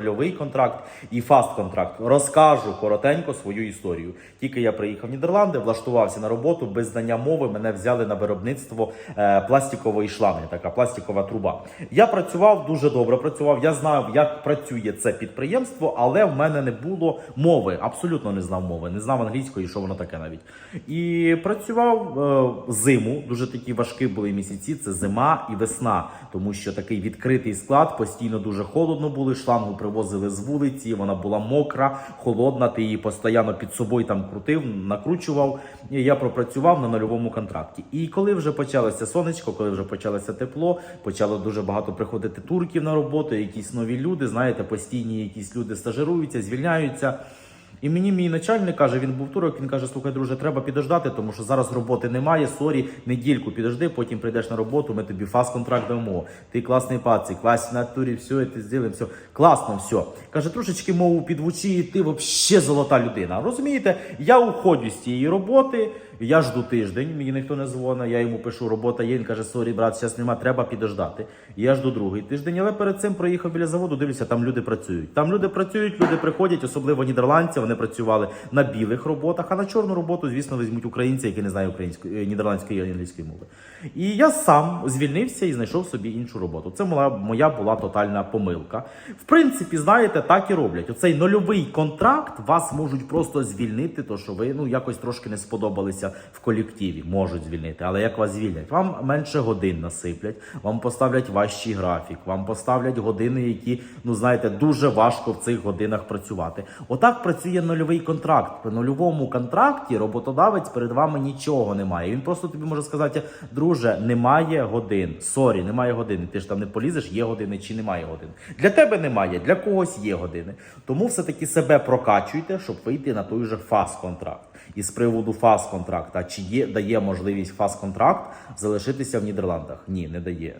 Нульовий контракт і фаст контракт. Розкажу коротенько свою історію. Тільки я приїхав в Нідерланди, влаштувався на роботу без знання мови. Мене взяли на виробництво е, пластикової шланги, така пластикова труба. Я працював дуже добре. Працював. Я знав, як працює це підприємство, але в мене не було мови. Абсолютно не знав мови, не знав англійської, що воно таке навіть. І працював е, зиму. Дуже такі важкі були місяці. Це зима і весна, тому що такий відкритий склад постійно дуже холодно було. Шлангу привозили з вулиці. Вона була мокра, холодна. Ти її постійно під собою там крутив, накручував. І я пропрацював на нульовому контракті. І коли вже почалося сонечко, коли вже почалося тепло, почало дуже багато приходити турків на роботу, якісь нові люди. Знаєте, постійні якісь люди стажируються, звільняються. І мені мій начальник каже, він був турок, він каже: слухай, друже, треба підождати, тому що зараз роботи немає. Сорі, недільку підожди, потім прийдеш на роботу, ми тобі фаст контракт дамо. Ти класний пацик, класний на турі, все, ти зробимо, все. Класно, все. Каже, трошечки мову підвучи, і ти взагалі золота людина. Розумієте, я уходжу з цієї роботи. Я жду тиждень, мені ніхто не дзвонить, я йому пишу, робота є. Він каже, сорі, брат, зараз нема, треба підождати. Я жду другий тиждень, але перед цим проїхав біля заводу, дивлюся, там люди працюють. Там люди працюють, люди приходять, особливо нідерландці. Вони працювали на білих роботах, а на чорну роботу, звісно, візьмуть українці, які не знають української е, нідерландської і англійської мови. І я сам звільнився і знайшов собі іншу роботу. Це моя, моя була тотальна помилка. В принципі, знаєте, так і роблять. Оцей нульовий контракт вас можуть просто звільнити, то що ви ну якось трошки не сподобалися в колективі. Можуть звільнити, але як вас звільнять? Вам менше годин насиплять, вам поставлять важчий графік, вам поставлять години, які ну знаєте, дуже важко в цих годинах працювати. Отак працює нульовий контракт. При нульовому контракті роботодавець перед вами нічого не має. Він просто тобі може сказати, друже, немає годин. Сорі, немає години. Ти ж там не полізеш, є години чи немає годин. Для тебе немає, для когось є години. Тому все-таки себе прокачуйте, щоб вийти на той же фаст-контракт. І з приводу фаст-контракта, чи є дає можливість фаст-контракт залишитися в Нідерландах? Ні, не дає.